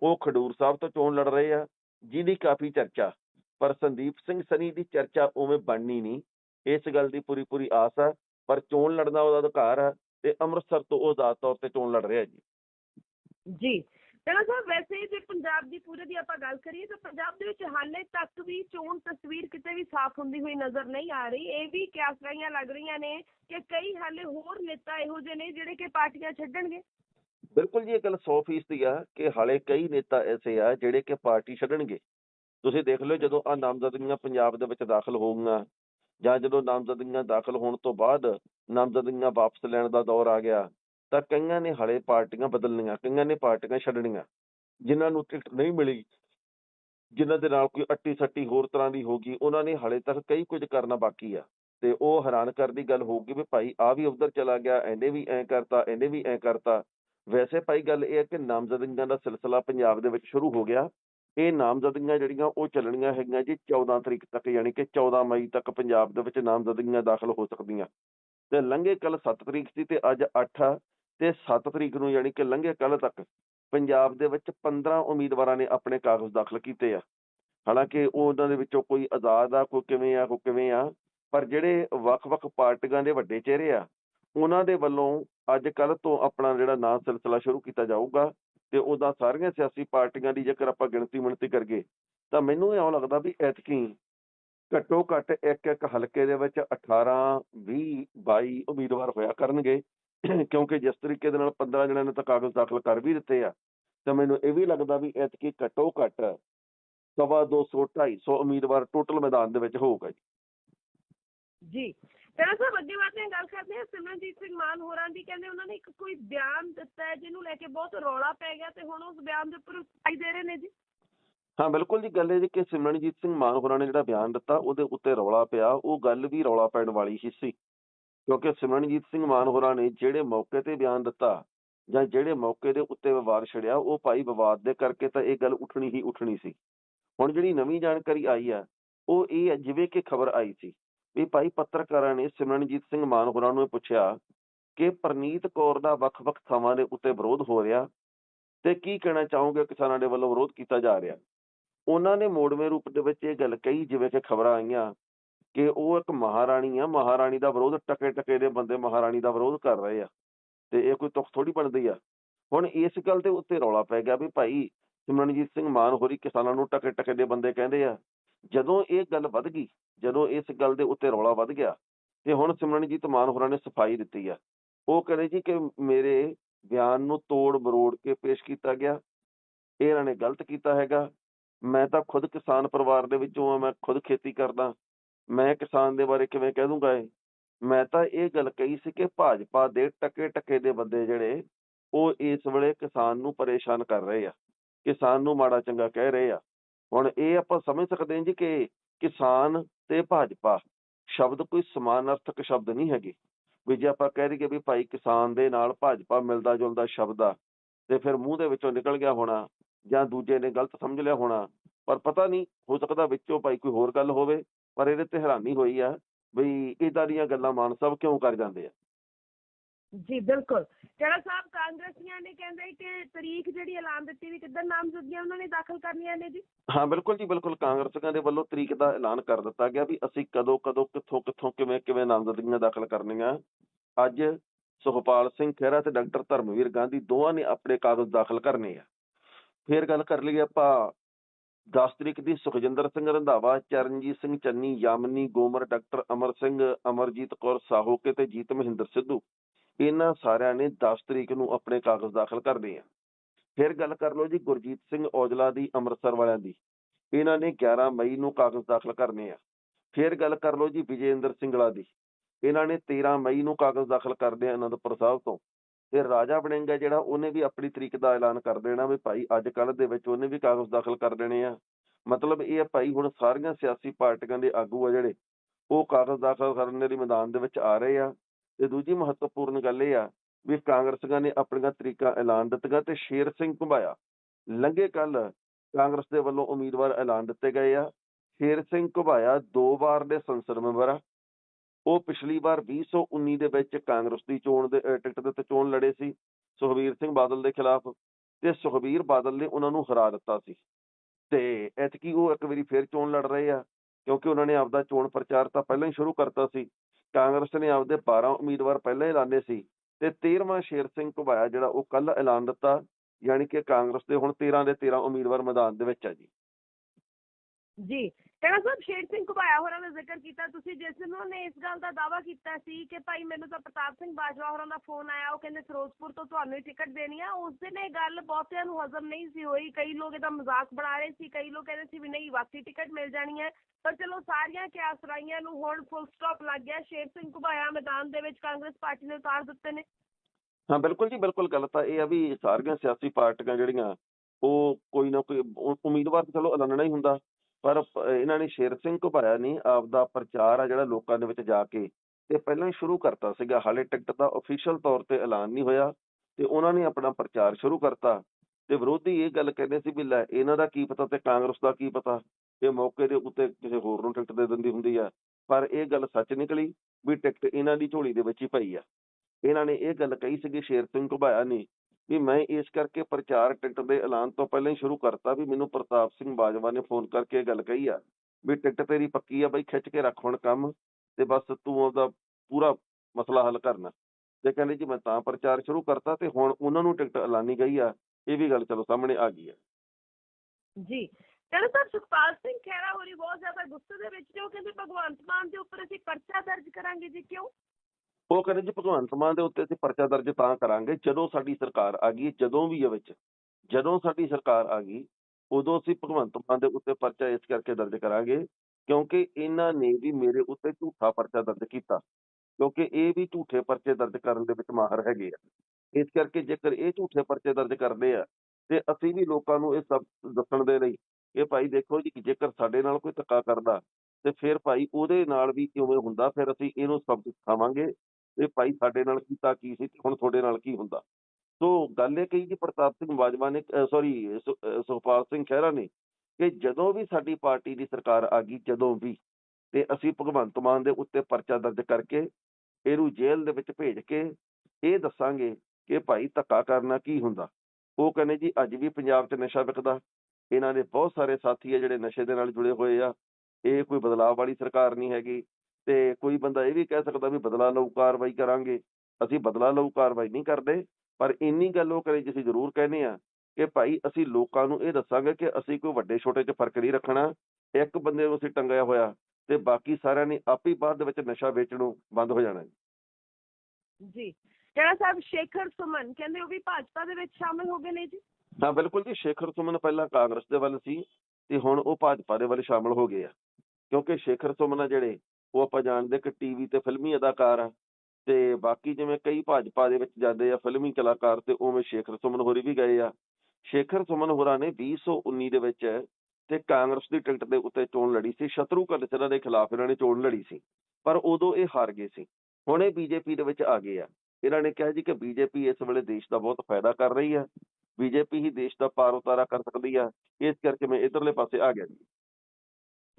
ਉਹ ਖਡੂਰ ਸਾਹਿਬ ਤੋਂ ਚੋਣ ਲੜ ਰਹੇ ਆ ਜਿਹਦੀ ਕਾਫੀ ਚਰਚਾ। ਪਰ ਸੰਦੀਪ ਸਿੰਘ ਸਨੀ ਦੀ ਚਰਚਾ ਉਵੇਂ ਬਣਨੀ ਨਹੀਂ। ਇਸ ਗੱਲ ਦੀ ਪੂਰੀ ਪੂਰੀ ਆਸ ਆ। ਪਰ ਚੋਣ ਲੜਨਾ ਉਹਦਾ ਅਧਿਕਾਰ ਆ ਤੇ ਅੰਮ੍ਰਿਤਸਰ ਤੋਂ ਉਹ ਆਜ਼ਾਦ ਤੌਰ ਤੇ ਚੋਣ ਲੜ ਰਿਹਾ ਜੀ। ਜੀ। ਟਾਣਾ ਸਾਹਿਬ ਵੈਸੇ ਜੇ ਪੰਜਾਬ ਦੀ ਪੂਰੇ ਦੀ ਆਪਾਂ ਗੱਲ ਕਰੀਏ ਤਾਂ ਪੰਜਾਬ ਦੇ ਵਿੱਚ ਹਾਲੇ ਤੱਕ ਵੀ ਚੋਣ ਤਸਵੀਰ ਕਿਤੇ ਵੀ ਸਾਫ਼ ਹੁੰਦੀ ਹੋਈ ਨਜ਼ਰ ਨਹੀਂ ਆ ਰਹੀ। ਇਹ ਵੀ ਕਿਆਸਰਾਈਆਂ ਲੱਗ ਰਹੀਆਂ ਨੇ ਕਿ ਕਈ ਹਾਲੇ ਹੋਰ ਨੇਤਾ ਇਹੋ ਜਿਹੇ ਨੇ ਜਿਹੜੇ ਕਿ ਪਾਰਟੀਆਂ ਛੱਡਣਗੇ। ਬਿਲਕੁਲ ਜੀ, ਇਹ ਗੱਲ 100% ਆ ਕਿ ਹਾਲੇ ਕਈ ਨੇਤਾ ਐਸੇ ਆ ਜਿਹੜੇ ਕਿ ਪਾਰਟੀ ਛੱਡਣਗੇ। ਤੁਸੀਂ ਦੇਖ ਲਓ ਜਦੋਂ ਆ ਨਾਮਜ਼ਦਗੀਆਂ ਪੰਜਾਬ ਦੇ ਵਿੱਚ ਦਾਖਲ ਹੋਊਗੀਆਂ ਜਾਂ ਜਦੋਂ ਨਾਮਜ਼ਦਗੀਆਂ ਦਾਖਲ ਹੋਣ ਤੋਂ ਬਾਅਦ ਨਾਮਜ਼ਦਗੀਆਂ ਵਾਪਸ ਲੈਣ ਦਾ ਦੌਰ ਆ ਗਿਆ, ਤਾਂ ਕਈਆਂ ਨੇ ਹਾਲੇ ਪਾਰਟੀਆਂ ਬਦਲਣੀਆਂ, ਕਈਆਂ ਨੇ ਪਾਰਟੀਆਂ ਛੱਡਣੀਆਂ, ਜਿਨ੍ਹਾਂ ਨੂੰ ਟਿਕਟ ਨਹੀਂ ਮਿਲੀ, ਜਿਨ੍ਹਾਂ ਦੇ ਨਾਲ ਕੋਈ ਅੱਟੀ ਸੱਟੀ ਹੋਰ ਤਰ੍ਹਾਂ ਦੀ ਹੋ ਗਈ, ਉਹਨਾਂ ਨੇ ਹਾਲੇ ਤੱਕ ਕਈ ਕੁਝ ਕਰਨਾ ਬਾਕੀ ਆ। ਤੇ ਉਹ ਹੈਰਾਨ ਕਰਦੀ ਗੱਲ ਹੋਊਗੀ ਵੀ ਭਾਈ ਆ ਵੀ ਉਧਰ ਚਲਾ ਗਿਆ, ਇਹਨੇ ਵੀ ਐਂ ਕਰਤਾ, ਇਹਨੇ ਵੀ ਐਂ ਕਰਤਾ ਵੈਸੇ ਭਾਈ ਗੱਲ ਇਹ ਹੈ ਕਿ ਨਾਮਜ਼ਦਗੀਆਂ ਦਾ ਸਿਲਸਿਲਾ ਪੰਜਾਬ ਦੇ ਵਿੱਚ ਸ਼ੁਰੂ ਹੋ ਗਿਆ। ਇਹ ਨਾਮਜ਼ਦਗੀਆਂ ਜਿਹੜੀਆਂ ਉਹ ਚੱਲਣੀਆਂ ਹੈਗੀਆਂ ਜੀ 14 ਤਰੀਕ ਤੱਕ, ਯਾਨੀ ਕਿ 14 ਮਈ ਤੱਕ ਪੰਜਾਬ ਦੇ ਵਿੱਚ ਨਾਮਜ਼ਦਗੀਆਂ ਦਾਖਲ ਹੋ ਸਕਦੀਆਂ। ਤੇ ਲੰਘੇ ਕੱਲ 7 ਤਰੀਕ ਸੀ ਤੇ ਅੱਜ 8 ਆ ਤੇ 7 ਤਰੀਕ ਨੂੰ ਯਾਨੀ ਕਿ ਲੰਘੇ ਕੱਲ ਤੱਕ ਪੰਜਾਬ ਦੇ ਵਿੱਚ 15 ਉਮੀਦਵਾਰਾਂ ਨੇ ਆਪਣੇ ਕਾਗਜ਼ ਦਾਖਲ ਕੀਤੇ ਆ। ਹਾਲਾਂਕਿ ਉਹ ਉਹਨਾਂ ਦੇ ਵਿੱਚੋਂ ਕੋਈ ਆਜ਼ਾਦ ਆ, ਕੋਈ ਕਿਵੇਂ ਆ, ਕੋਈ ਕਿਵੇਂ ਆ, ਪਰ ਜਿਹੜੇ ਵੱਖ-ਵੱਖ ਪਾਰਟੀਆਂ ਦੇ ਵੱਡੇ ਚਿਹਰੇ ਆ ਉਹਨਾਂ ਦੇ ਵੱਲੋਂ ਅੱਜ ਕੱਲ ਤੋਂ ਆਪਣਾ ਜਿਹੜਾ ਨਾਂ ਸਿਲਸਿਲਾ ਸ਼ੁਰੂ ਕੀਤਾ ਜਾਊਗਾ ਤੇ ਉਹਦਾ ਸਾਰੀਆਂ ਸਿਆਸੀ ਪਾਰਟੀਆਂ ਦੀ ਜੇਕਰ ਆਪਾਂ ਗਿਣਤੀ ਮਿਣਤੀ ਕਰੀਏ ਤਾਂ ਮੈਨੂੰ ਇਉਂ ਲੱਗਦਾ ਵੀ ਐਤਕੀ ਘੱਟੋ ਘੱਟ ਇੱਕ ਇੱਕ ਹਲਕੇ ਦੇ ਵਿੱਚ 18 20 22 ਉਮੀਦਵਾਰ ਹੋਇਆ ਕਰਨਗੇ [clears throat] ਕਿਉਂਕਿ ਜਿਸ ਤਰੀਕੇ ਦੇ ਨਾਲ 15 ਜਣਿਆਂ ਨੇ ਤਾਂ ਕਾਗਜ਼ ਦਾਖਲ ਕਰ ਵੀ ਦਿੱਤੇ ਆ, ਤਾਂ ਮੈਨੂੰ ਇਹ ਵੀ ਲੱਗਦਾ ਵੀ ਐਤਕੀ ਘੱਟੋ ਘੱਟ ਸਵਾ 200 250 ਉਮੀਦਵਾਰ ਟੋਟਲ ਮੈਦਾਨ ਦੇ ਵਿੱਚ ਹੋਊਗਾ ਜੀ। ਜੀ ਟਾਣਾ ਸਾਹਿਬ ਅੱਗੇ ਵਧਦੇ ਹਾਂ ਗੱਲ ਕਰਦੇ ਹਾਂ ਸਿਮਰਨਜੀਤ ਸਿੰਘ ਮਾਨ ਹੋਰਾਂ ਦੀ ਕਹਿੰਦੇ ਉਹਨਾਂ ਨੇ ਇੱਕ ਕੋਈ ਬਿਆਨ ਦਿੱਤਾ ਹੈ ਜਿਹਨੂੰ ਲੈ ਕੇ ਬਹੁਤ ਰੌਲਾ ਪੈ ਗਿਆ ਤੇ ਹੁਣ ਉਸ ਬਿਆਨ ਦੇ ਉੱਪਰ ਸਾਈ ਦੇ ਰਹੇ ਨੇ ਜੀ। ਹਾਂ, ਬਿਲਕੁਲ ਜੀ, ਗੱਲ ਇਹ ਜੀ ਕਿ ਸਿਮਰਨਜੀਤ ਸਿੰਘ ਮਾਨ ਹੋਰਾਂ ਨੇ ਜਿਹੜਾ ਬਿਆਨ ਦਿੱਤਾ, ਉਹਦੇ ਉੱਤੇ ਰੌਲਾ ਪਿਆ, ਉਹ ਗੱਲ ਵੀ ਰੌਲਾ ਪੈਣ ਵਾਲੀ ਹੀ ਸੀ। ਕਿਉਂਕਿ ਸਿਮਰਨਜੀਤ ਸਿੰਘ ਮਾਨ ਹੋਰਾਂ ਨੇ ਜਿਹੜੇ ਮੌਕੇ ਤੇ ਬਿਆਨ ਦਿੱਤਾ ਜਾਂ ਜਿਹੜੇ ਮੌਕੇ ਦੇ ਉੱਤੇ ਵਿਵਾਦ ਛੜਿਆ, ਉਹ ਭਾਈ ਵਿਵਾਦ ਦੇ ਕਰਕੇ ਤਾਂ ਇਹ ਗੱਲ ਉੱਠਣੀ ਹੀ ਉੱਠਣੀ ਸੀ। ਹੁਣ ਜਿਹੜੀ ਨਵੀਂ ਜਾਣਕਾਰੀ ਆਈ ਆ, ਉਹ ਇਹ ਜਿਵੇਂ ਕਿ ਖਬਰ ਆਈ ਸੀ ਵੀ ਭਾਈ ਪੱਤਰਕਾਰਾਂ ਨੇ ਸਿਮਰਨਜੀਤ ਸਿੰਘ ਮਾਨ ਹੋਰਾਂ ਨੂੰ ਇਹ ਪੁੱਛਿਆ ਕਿ ਪ੍ਰਨੀਤ ਕੌਰ ਦਾ ਵੱਖ-ਵੱਖ ਥਾਵਾਂ ਦੇ ਉੱਤੇ ਵਿਰੋਧ ਹੋ ਰਿਹਾ ਤੇ ਕੀ ਕਹਿਣਾ ਚਾਹੋਗੇ ਕਿਸਾਨਾਂ ਦੇ ਵੱਲੋਂ ਵਿਰੋਧ ਕੀਤਾ ਜਾ ਰਿਹਾ? ਉਹਨਾਂ ਨੇ ਮੋੜਵੇਂ ਰੂਪ ਦੇ ਵਿੱਚ ਇਹ ਗੱਲ ਕਹੀ, ਜਿਵੇਂ ਕਿ ਖਬਰਾਂ ਆਈਆਂ ਕਿ ਉਹ ਇੱਕ ਮਹਾਰਾਣੀ ਆ, ਮਹਾਰਾਣੀ ਦਾ ਵਿਰੋਧ ਟਕੇ ਟਕੇ ਦੇ ਬੰਦੇ ਮਹਾਰਾਣੀ ਦਾ ਵਿਰੋਧ ਕਰ ਰਹੇ ਆ ਤੇ ਇਹ ਕੋਈ ਤੁਖ ਥੋੜੀ ਬਣਦੀ ਆ। ਹੁਣ ਇਸ ਗੱਲ ਦੇ ਉੱਤੇ ਰੌਲਾ ਪੈ ਗਿਆ ਵੀ ਭਾਈ ਸਿਮਰਨਜੀਤ ਸਿੰਘ ਮਾਨ ਹੋਰੀ ਕਿਸਾਨਾਂ ਨੂੰ ਟਕੇ ਟਕੇ ਦੇ ਬੰਦੇ ਕਹਿੰਦੇ ਆ। ਜਦੋਂ ਇਹ ਗੱਲ ਵੱਧ ਗਈ, ਜਦੋਂ ਇਸ ਗੱਲ ਦੇ ਉੱਤੇ ਰੌਲਾ ਵੱਧ ਗਿਆ ਤੇ ਹੁਣ ਸਿਮਰਨਜੀਤ ਮਾਨ ਹੋਰਾਂ ਨੇ ਸਫ਼ਾਈ ਦਿੱਤੀ ਆ। ਉਹ ਕਹਿੰਦੇ ਜੀ ਕਿ ਮੇਰੇ ਬਿਆਨ ਨੂੰ ਤੋੜ ਮਰੋੜ ਕੇ ਪੇਸ਼ ਕੀਤਾ ਗਿਆ। ਇਹਨਾਂ ਨੇ ਗਲਤ ਕੀਤਾ ਹੈਗਾ। ਮੈਂ ਤਾਂ ਖੁਦ ਕਿਸਾਨ ਪਰਿਵਾਰ ਦੇ ਵਿੱਚੋਂ ਆ, ਮੈਂ ਖੁਦ ਖੇਤੀ ਕਰਦਾ। ਮੈਂ ਕਿਸਾਨ ਦੇ ਬਾਰੇ ਕਿਵੇਂ ਕਹਿ ਦੂੰਗਾ ਇਹ? ਮੈਂ ਤਾਂ ਇਹ ਗੱਲ ਕਹੀ ਸੀ ਕਿ ਭਾਜਪਾ ਦੇ ਟੱਕੇ ਟੱਕੇ ਦੇ ਬੰਦੇ ਜਿਹੜੇ, ਉਹ ਇਸ ਵੇਲੇ ਕਿਸਾਨ ਨੂੰ ਪਰੇਸ਼ਾਨ ਕਰ ਰਹੇ ਆ। ਕਿਸਾਨ ਨੂੰ ਮਾੜਾ ਚੰਗਾ ਕਹਿ ਰਹੇ ਆ। ਹੁਣ ਇਹ ਆਪਾਂ ਸਮਝ ਸਕਦੇ ਹਾਂ ਜੀ ਕਿ ਕਿਸਾਨ ਤੇ ਭਾਜਪਾ ਸ਼ਬਦ ਕੋਈ ਸਮਾਨ ਅਰਥਕ ਸ਼ਬਦ ਨਹੀਂ ਹੈਗੇ। ਵੀ ਜੇ ਆਪਾਂ ਕਹਿ ਦਈਏ ਵੀ ਭਾਈ ਕਿਸਾਨ ਦੇ ਨਾਲ ਭਾਜਪਾ ਮਿਲਦਾ ਜੁਲਦਾ ਸ਼ਬਦ ਆ, ਤੇ ਫਿਰ ਮੂੰਹ ਦੇ ਵਿੱਚੋਂ ਨਿਕਲ ਗਿਆ ਹੋਣਾ ਜਾਂ ਦੂਜੇ ਨੇ ਗਲਤ ਸਮਝ ਲਿਆ ਹੋਣਾ, ਪਰ ਪਤਾ ਨਹੀਂ ਹੋ ਸਕਦਾ ਵਿੱਚੋਂ ਭਾਈ ਕੋਈ ਹੋਰ ਗੱਲ ਹੋਵੇ, ਪਰ ਇਹਦੇ ਤੇ ਹੈਰਾਨੀ ਹੋਈ ਆ ਵੀ ਇਦਾਂ ਦੀਆਂ ਗੱਲਾਂ ਮਾਨ ਸਾਹਿਬ ਕਿਉਂ ਕਰ ਜਾਂਦੇ ਆ? ਜੀ, ਬਿਲਕੁਲ। ਜਿਹੜਾ ਸਾਹਿਬ ਕਾਂਗਰਸੀਆਂ ਨੇ ਕਹਿੰਦੇ ਕਿ ਤਰੀਕ ਜਿਹੜੀ ਐਲਾਨ ਦਿੱਤੀ ਵੀ ਕਿੱਦਾਂ ਨਾਮਜ਼ਦਗੀਆਂ ਉਹਨਾਂ ਨੇ ਦਾਖਲ ਕਰਨੀਆਂ ਨੇ ਜੀ? ਹਾਂ, ਬਿਲਕੁਲ ਜੀ, ਬਿਲਕੁਲ। ਕਾਂਗਰਸੀਆਂ ਦੇ ਵੱਲੋਂ ਤਰੀਕ ਦਾ ਐਲਾਨ ਕਰ ਦਿੱਤਾ ਗਿਆ ਵੀ ਅਸੀਂ ਕਦੋਂ ਕਦੋਂ, ਕਿੱਥੋਂ ਕਿੱਥੋਂ, ਕਿਵੇਂ ਕਿਵੇਂ ਨਾਮਜ਼ਦਗੀਆਂ ਦਾਖਲ ਕਰਨੀਆਂ। ਅੱਜ ਸੁਖਪਾਲ ਸਿੰਘ ਖਹਿਰਾ ਤੇ ਡਾਕਟਰ ਧਰਮਵੀਰ ਗਾਂਧੀ ਦੋਵਾਂ ਨੇ ਆਪਣੇ ਕਾਗਜ਼ ਦਾਖਲ ਕਰਨੇ ਆ। ਫੇਰ ਗੱਲ ਕਰ ਲਈਏ ਆਪਾਂ 10 ਤਰੀਕ ਦੀ ਸੁਖਜਿੰਦਰ ਸਿੰਘ ਰੰਧਾਵਾ, ਚਰਨਜੀਤ ਸਿੰਘ ਚੰਨੀ, ਯਾਮਨੀ, ਗੋਮਰ, ਡਾਕਟਰ ਅਮਰ ਸਿੰਘ, ਅਮਰਜੀਤ ਕੌਰ ਸਾਹੋਕੇ ਤੇ ਜੀਤ ਮਹਿੰਦਰ ਸਿੱਧੂ। ਇਹਨਾਂ ਸਾਰਿਆਂ ਨੇ 10 ਤਰੀਕ ਨੂੰ ਆਪਣੇ ਕਾਗਜ਼ ਦਾਖਲ ਕਰਨੇ ਆ। ਫਿਰ ਗੱਲ ਕਰ ਲਓ ਜੀ ਗੁਰਜੀਤ ਸਿੰਘ ਔਜਲਾ ਦੀ, ਅੰਮ੍ਰਿਤਸਰ ਵਾਲਿਆਂ ਦੀ। ਇਹਨਾਂ ਨੇ 11 ਮਈ ਨੂੰ ਕਾਗਜ਼ ਦਾਖਲ ਕਰਨੇ ਆ। ਫਿਰ ਗੱਲ ਕਰ ਲਓ ਜੀ ਵਿਜੇਂਦਰ ਸਿੰਘਲਾ ਦੀ। ਇਹਨਾਂ ਨੇ 13 ਮਈ ਨੂੰ ਕਾਗਜ਼ ਦਾਖਲ ਕਰਦੇ ਆ ਅਨੰਦਪੁਰ ਸਾਹਿਬ ਤੋਂ। ਤੇ ਰਾਜਾ ਬਣੇਗਾ ਜਿਹੜਾ, ਉਹਨੇ ਵੀ ਆਪਣੀ ਤਰੀਕ ਦਾ ਐਲਾਨ ਕਰ ਦੇਣਾ ਵੀ ਭਾਈ ਅੱਜ ਕੱਲ੍ਹ ਦੇ ਵਿੱਚ ਉਹਨੇ ਵੀ ਕਾਗਜ਼ ਦਾਖਲ ਕਰ ਦੇਣੇ ਆ। ਮਤਲਬ ਇਹ ਆ ਭਾਈ ਹੁਣ ਸਾਰੀਆਂ ਸਿਆਸੀ ਪਾਰਟੀਆਂ ਦੇ ਆਗੂ ਆ ਜਿਹੜੇ, ਉਹ ਕਾਗਜ਼ ਦਾਖਲ ਕਰਨ ਦੇ ਲਈ ਮੈਦਾਨ ਦੇ ਵਿੱਚ ਆ ਰਹੇ ਆ। ਤੇ ਦੂਜੀ ਮਹੱਤਵਪੂਰਨ ਗੱਲ ਇਹ ਆ ਵੀ ਕਾਂਗਰਸੀਆਂ ਨੇ ਆਪਣੀਆਂ ਤਰੀਕਾਂ ਐਲਾਨ ਦਿੱਤੀਆਂ ਤੇ ਸ਼ੇਰ ਸਿੰਘ ਘੁੰਬਾਇਆ ਲੰਘੇ ਕੱਲ ਕਾਂਗਰਸ ਦੇ ਵੱਲੋਂ ਉਮੀਦਵਾਰ ਐਲਾਨ ਦਿੱਤੇ ਗਏ ਆ। ਸ਼ੇਰ ਸਿੰਘ ਘੁਬਾਇਆ ਦੋ ਵਾਰ ਦੇ ਸੰਸਦ ਮੈਂਬਰ ਆ। ਉਹ ਪਿਛਲੀ ਵਾਰ 2019 ਦੇ ਵਿੱਚ ਕਾਂਗਰਸ ਦੀ ਚੋਣ ਦੇ ਟਿਕਟ ਦੇ ਉੱਤੇ ਚੋਣ ਲੜੇ ਸੀ। ਸੁਖਬੀਰ ਸਿੰਘ ਬਾਦਲ ਦੇ ਖਿਲਾਫ ਤੇ ਸੁਖਬੀਰ ਬਾਦਲ ਨੇ ਉਹਨਾਂ ਨੂੰ ਹਰਾ ਦਿੱਤਾ ਸੀ। ਤੇ ਐਤਕੀ ਉਹ ਇੱਕ ਵਾਰੀ ਫੇਰ ਚੋਣ ਲੜ ਰਹੇ ਆ। ਕਿਉਂਕਿ ਉਹਨਾਂ ਨੇ ਆਪਦਾ ਚੋਣ ਪ੍ਰਚਾਰ ਤਾਂ ਪਹਿਲਾਂ ਹੀ ਸ਼ੁਰੂ ਕਰਤਾ ਸੀ। ਕਾਂਗਰਸ ਨੇ ਆਪਦੇ 12 ਉਮੀਦਵਾਰ ਪਹਿਲਾਂ ਹੀ ਐਲਾਨੇ ਸੀ ਤੇ 13ਵਾਂ ਸ਼ੇਰ ਸਿੰਘ ਘੁਬਾਇਆ, ਜਿਹੜਾ ਉਹ ਕੱਲ ਐਲਾਨ ਦਿੱਤਾ, ਯਾਨੀ ਕਿ ਕਾਂਗਰਸ ਦੇ ਹੁਣ 13 ਦੇ 13 ਉਮੀਦਵਾਰ ਮੈਦਾਨ ਦੇ ਵਿੱਚ ਆ ਜੀ। ਜੀ ਕਹਿੰਦਾ ਸਾਹਿਬ ਸ਼ੇਰ ਸਿੰਘ ਘੁਬਾਇਆ ਹੋਰਾਂ ਦਾ ਜ਼ਿਕਰ ਕੀਤਾ। ਤੁਸੀਂ ਜਿਸ ਦਿਨ ਉਹਨੇ ਇਸ ਗੱਲ ਦਾ ਦਾਵਾ ਕੀਤਾ ਸੀ ਕਿ ਭਾਈ ਮੈਨੂੰ ਤਾਂ ਪ੍ਰਤਾਪ ਸਿੰਘ ਬਾਜਵਾ ਹੋਰਾਂ ਦਾ ਫੋਨ ਆਇਆ, ਉਹ ਕਹਿੰਦੇ ਫਿਰੋਜ਼ਪੁਰ ਤੋਂ ਤੁਹਾਨੂੰ ਹੀ ਟਿਕਟ ਦੇਣੀ ਆ। ਉਸ ਦਿਨ ਇਹ ਗੱਲ ਬਹੁਤਿਆਂ ਨੂੰ ਹਜ਼ਮ ਨਹੀਂ ਸੀ ਹੋਈ। ਕਈ ਲੋਕ ਇਹਦਾ ਮਜ਼ਾਕ ਬਣਾ ਰਹੇ ਸੀ, ਕਈ ਲੋਕ ਕਹਿੰਦੇ ਸੀ ਵੀ ਨਹੀਂ ਵਾਕਈ ਟਿਕਟ ਮਿਲ ਜਾਣੀ ਹੈ। ਪਰ ਚਲੋ ਸਾਰੀਆਂ ਕਿਆਸ ਰਾਈਆਂ ਨੂੰ ਹੁਣ ਫੁੱਲ ਸਟਾਪ ਲੱਗ ਗਿਆ। ਸ਼ੇਰ ਸਿੰਘ ਘੁਬਾਇਆ ਮੈਦਾਨ ਦੇ ਵਿੱਚ, ਕਾਂਗਰਸ ਪਾਰਟੀ ਨੇ ਉਤਾਰ ਦਿੱਤੇ ਨੇ। ਹਾਂ, ਬਿਲਕੁਲ ਜੀ, ਬਿਲਕੁਲ ਗੱਲ ਤਾਂ ਇਹ ਆ ਵੀ ਸਾਰੀਆਂ ਸਿਆਸੀ ਪਾਰਟੀਆਂ ਜਿਹੜੀਆਂ, ਉਹ ਕੋਈ ਨਾ ਕੋਈ ਉਮੀਦਵਾਰ ਚਲੋ ਐਲਾਨਣਾ ਹੀ ਹੁੰਦਾ। ਪਰ ਇਹਨਾਂ ਨੇ ਸ਼ੇਰ ਸਿੰਘ ਘੁਬਾਇਆ ਨਹੀਂ ਆਪਦਾ ਪ੍ਰਚਾਰ ਆ ਜਿਹੜਾ ਲੋਕਾਂ ਦੇ ਵਿੱਚ ਜਾ ਕੇ, ਤੇ ਪਹਿਲਾਂ ਹੀ ਸ਼ੁਰੂ ਕਰਤਾ ਸੀਗਾ। ਹਾਲੇ ਟਿਕਟ ਦਾ ਅਫੀਸ਼ੀਅਲ ਤੌਰ ਤੇ ਐਲਾਨ ਨਹੀਂ ਹੋਇਆ, ਤੇ ਉਹਨਾਂ ਨੇ ਆਪਣਾ ਪ੍ਰਚਾਰ ਸ਼ੁਰੂ ਕਰਤਾ। ਤੇ ਵਿਰੋਧੀ ਇਹ ਗੱਲ ਕਹਿੰਦੇ ਸੀ ਵੀ ਲੈ, ਇਹਨਾਂ ਦਾ ਕੀ ਪਤਾ ਤੇ ਕਾਂਗਰਸ ਦਾ ਕੀ ਪਤਾ, ਇਹ ਮੌਕੇ ਦੇ ਉੱਤੇ ਕਿਸੇ ਹੋਰ ਨੂੰ ਟਿਕਟ ਦੇ ਦਿੰਦੀ ਹੁੰਦੀ ਆ। ਪਰ ਇਹ ਗੱਲ ਸੱਚ ਨਿਕਲੀ ਵੀ ਟਿਕਟ ਇਹਨਾਂ ਦੀ ਝੋਲੀ ਦੇ ਵਿੱਚ ਹੀ ਪਈ ਆ। ਇਹਨਾਂ ਨੇ ਇਹ ਗੱਲ ਕਹੀ ਸੀਗੀ, ਸ਼ੇਰ ਸਿੰਘ ਘੁਬਾਇਆ ਨੇ। ਵੀ ਮੈਂ ਇਸ ਕਰਕੇ ਪ੍ਰਚਾਰ ਟਿਕਟ ਦੇ ਐਲਾਨ ਤੋਂ ਪਹਿਲਾਂ ਹੀ ਸ਼ੁਰੂ ਕਰਤਾ ਵੀ ਮੈਨੂੰ ਪ੍ਰਤਾਪ ਸਿੰਘ ਬਾਜਵਾ ਨੇ ਫੋਨ ਕਰਕੇ ਇਹ ਗੱਲ ਕਹੀ ਆ, ਵੀ ਟਿਕਟ ਤੇਰੀ ਪੱਕੀ ਆ ਬਈ, ਖਿੱਚ ਕੇ ਰੱਖ ਹੁਣ ਕੰਮ ਤੇ ਬਸ ਤੂੰ ਉਹਦਾ ਪੂਰਾ ਮਸਲਾ ਹੱਲ ਕਰਨਾ। ਤੇ ਕਹਿੰਦੇ ਜੀ ਮੈਂ ਤਾਂ ਪ੍ਰਚਾਰ ਸ਼ੁਰੂ ਕਰਤਾ ਤੇ ਹੁਣ ਉਹਨਾਂ ਨੂੰ ਟਿਕਟ ਐਲਾਨੀ ਗਈ ਆ, ਇਹ ਵੀ ਗੱਲ ਚਲੋ ਸਾਹਮਣੇ ਆ ਗਈ ਆ। ਜੀ ਕਹਿੰਦਾ ਸਾਹਿਬ ਸੁਖਪਾਲ ਸਿੰਘ ਖਹਿਰਾ ਹੋਰੀ ਬਹੁਤ ਜ਼ਿਆਦਾ ਗੁੱਸੇ ਦੇ ਵਿੱਚ ਨੇ ਕਹਿੰਦੇ ਭਗਵੰਤ ਮਾਨ ਦੇ ਉੱਪਰ ਅਸੀਂ ਪਰਚਾ ਦਰਜ ਕਰਾਂਗੇ ਜੀ, ਕਿਉਂ? ਉਹ ਕਹਿੰਦੇ ਜੀ ਭਗਵੰਤ ਮਾਨ ਦੇ ਉੱਤੇ ਅਸੀਂ ਪਰਚਾ ਦਰਜ ਤਾਂ ਕਰਾਂਗੇ, ਜਦੋਂ ਸਾਡੀ ਸਰਕਾਰ ਆ ਗਈ ਜਦੋਂ ਵੀ ਇਹ ਵਿੱਚ, ਜਦੋਂ ਸਾਡੀ ਸਰਕਾਰ ਆ ਗਈ, ਉਦੋਂ ਅਸੀਂ ਭਗਵੰਤ ਮਾਨ ਦੇ ਉੱਤੇ ਪਰਚਾ ਇਸ ਕਰਕੇ ਦਰਜ ਕਰਾਂਗੇ, ਕਿਉਂਕਿ ਇਹਨਾਂ ਨੇ ਵੀ ਮੇਰੇ ਉੱਤੇ ਝੂਠਾ ਪਰਚਾ ਦਰਜ ਕੀਤਾ, ਕਿਉਂਕਿ ਇਹ ਵੀ ਝੂਠੇ ਪਰਚੇ ਦਰਜ ਕਰਨ ਦੇ ਵਿੱਚ ਮਾਹਰ ਹੈਗੇ ਆ। ਇਸ ਕਰਕੇ ਜੇਕਰ ਇਹ ਝੂਠੇ ਪਰਚੇ ਦਰਜ ਕਰਦੇ ਆ, ਤੇ ਅਸੀਂ ਵੀ ਲੋਕਾਂ ਨੂੰ ਇਹ ਸਭ ਦੱਸਣ ਦੇ ਲਈ ਇਹ ਭਾਈ ਦੇਖੋ ਜੀ, ਜੇਕਰ ਸਾਡੇ ਨਾਲ ਕੋਈ ਧੱਕਾ ਕਰਦਾ, ਤੇ ਫਿਰ ਭਾਈ ਉਹਦੇ ਨਾਲ ਵੀ ਕਿਵੇਂ ਹੁੰਦਾ, ਫਿਰ ਅਸੀਂ ਇਹਨੂੰ ਸਬਕ ਸਿਖਾਵਾਂਗੇ ਇਹ ਭਾਈ ਸਾਡੇ ਨਾਲ ਕੀਤਾ ਕੀ ਸੀ ਤੇ ਹੁਣ ਤੁਹਾਡੇ ਨਾਲ ਕੀ ਹੁੰਦਾ? ਸੋ ਗੱਲ ਇਹ ਕਹੀ ਕਿ ਪ੍ਰਤਾਪ ਸਿੰਘ ਬਾਜਵਾ ਨੇ ਸੌਰੀ ਸੁਖਪਾਲ ਸਿੰਘ ਖਹਿਰਾ ਨੇ ਕਿ ਜਦੋਂ ਵੀ ਸਾਡੀ ਪਾਰਟੀ ਦੀ ਸਰਕਾਰ ਆ ਗਈ, ਜਦੋਂ ਵੀ, ਤੇ ਅਸੀਂ ਭਗਵੰਤ ਮਾਨ ਦੇ ਉੱਤੇ ਪਰਚਾ ਦਰਜ ਕਰਕੇ ਇਹਨੂੰ ਜੇਲ੍ਹ ਦੇ ਵਿੱਚ ਭੇਜ ਕੇ ਇਹ ਦੱਸਾਂਗੇ ਕਿ ਭਾਈ ਧੱਕਾ ਕਰਨਾ ਕੀ ਹੁੰਦਾ? ਉਹ ਕਹਿੰਦੇ ਜੀ, ਅੱਜ ਵੀ ਪੰਜਾਬ 'ਚ ਨਸ਼ਾ ਵਿਕਦਾ। ਇਹਨਾਂ ਦੇ ਬਹੁਤ ਸਾਰੇ ਸਾਥੀ ਆ ਜਿਹੜੇ ਨਸ਼ੇ ਦੇ ਨਾਲ ਜੁੜੇ ਹੋਏ ਆ। ਇਹ ਕੋਈ ਬਦਲਾਅ ਵਾਲੀ ਸਰਕਾਰ ਨਹੀਂ ਹੈਗੀ। ਤੇ ਕੋਈ ਬੰਦਾ ਇਹ ਵੀ ਕਹਿ ਸਕਦਾ ਵੀ ਬਦਲਾ ਲਊ ਕਾਰਵਾਈ ਕਰਾਂਗੇ। ਅਸੀਂ ਬਦਲਾ ਲਊ ਕਾਰਵਾਈ ਨਹੀਂ ਕਰਦੇ ਪਰ ਇੰਨੀ ਗੱਲ ਉਹ ਕਰੇ ਜਿਵੇਂ ਜ਼ਰੂਰ ਕਹਿੰਦੇ ਆ ਕਿ ਭਾਈ ਅਸੀਂ ਲੋਕਾਂ ਨੂੰ ਇਹ ਦੱਸਾਂਗੇ ਕਿ ਅਸੀਂ ਕੋਈ ਵੱਡੇ ਛੋਟੇ 'ਚ ਫ਼ਰਕ ਨਹੀਂ ਰੱਖਣਾ ਇੱਕ ਬੰਦੇ ਨੂੰ ਅਸੀਂ ਟੰਗਿਆ ਹੋਇਆ ਤੇ ਬਾਕੀ ਸਾਰਿਆਂ ਨੇ ਆਪੇ ਹੀ ਬਾਅਦ ਵਿੱਚ ਨਸ਼ਾ ਵੇਚਣੋਂ ਬੰਦ ਹੋ ਜਾਣਾ। ਜੀ ਜਿਹੜਾ ਸਾਹਿਬ ਸ਼ੇਖਰ ਸੁਮਨ ਕਹਿੰਦੇ ਉਹ ਵੀ ਭਾਜਪਾ ਦੇ ਵਿੱਚ ਸ਼ਾਮਲ ਹੋ ਗਏ ਨੇ ਜੀ? ਹਾਂ ਬਿਲਕੁਲ ਜੀ ਸ਼ੇਖਰ ਸੁਮਨ ਪਹਿਲਾਂ ਕਾਂਗਰਸ ਦੇ ਵੱਲ ਸੀ ਤੇ ਹੁਣ ਉਹ ਭਾਜਪਾ ਦੇ ਵੱਲ ਸ਼ਾਮਲ ਹੋ ਗਏ ਆ। ਕਿਉਂਕਿ ਸ਼ੇਖਰ ਸੁਮਨ ਆ ਜਿਹੜੇ ਉਹ ਆਪਾਂ ਜਾਣਦੇ ਕਿ ਟੀਵੀ ਤੇ ਫਿਲਮੀ ਅਦਾਕਾਰ ਆ ਤੇ ਬਾਕੀ ਜਿਵੇਂ ਕਈ ਭਾਜਪਾ ਦੇ ਵਿੱਚ ਜਾਂਦੇ ਆ ਫਿਲਮੀ ਕਲਾਕਾਰ ਤੇ ਉਵੇਂ ਸ਼ੇਖਰ ਸੁਮਨ ਹੋਰੀ ਵੀ ਗਏ ਆ। ਸ਼ੇਖਰ ਸੁਮਨ ਹੋਰਾਂ ਨੇ 2019 ਦੇ ਵਿੱਚ ਤੇ ਕਾਂਗਰਸ ਦੀ ਟਿਕਟ ਦੇ ਉੱਤੇ ਚੋਣ ਲੜੀ ਸੀ। ਸ਼ਤਰੂਘਨ ਸਿਨਹਾ ਦੇ ਖਿਲਾਫ ਇਹਨਾਂ ਨੇ ਚੋਣ ਲੜੀ ਸੀ, ਪਰ ਉਦੋਂ ਇਹ ਹਾਰ ਗਏ ਸੀ। ਹੁਣ ਇਹ ਬੀਜੇਪੀ ਦੇ ਵਿੱਚ ਆ ਗਏ ਆ। ਇਹਨਾਂ ਨੇ ਕਿਹਾ ਜੀ ਕਿ ਬੀਜੇਪੀ ਇਸ ਵੇਲੇ ਦੇਸ਼ ਦਾ ਬਹੁਤ ਫਾਇਦਾ ਕਰ ਰਹੀ ਹੈ ਬੀਜੇਪੀ ਹੀ ਦੇਸ਼ ਦਾ ਪਾਰ ਉਤਾਰਾ ਕਰ ਸਕਦੀ ਆ। ਇਸ ਕਰਕੇ ਮੈਂ ਇਧਰਲੇ ਪਾਸੇ ਆ ਗਿਆ ਜੀ।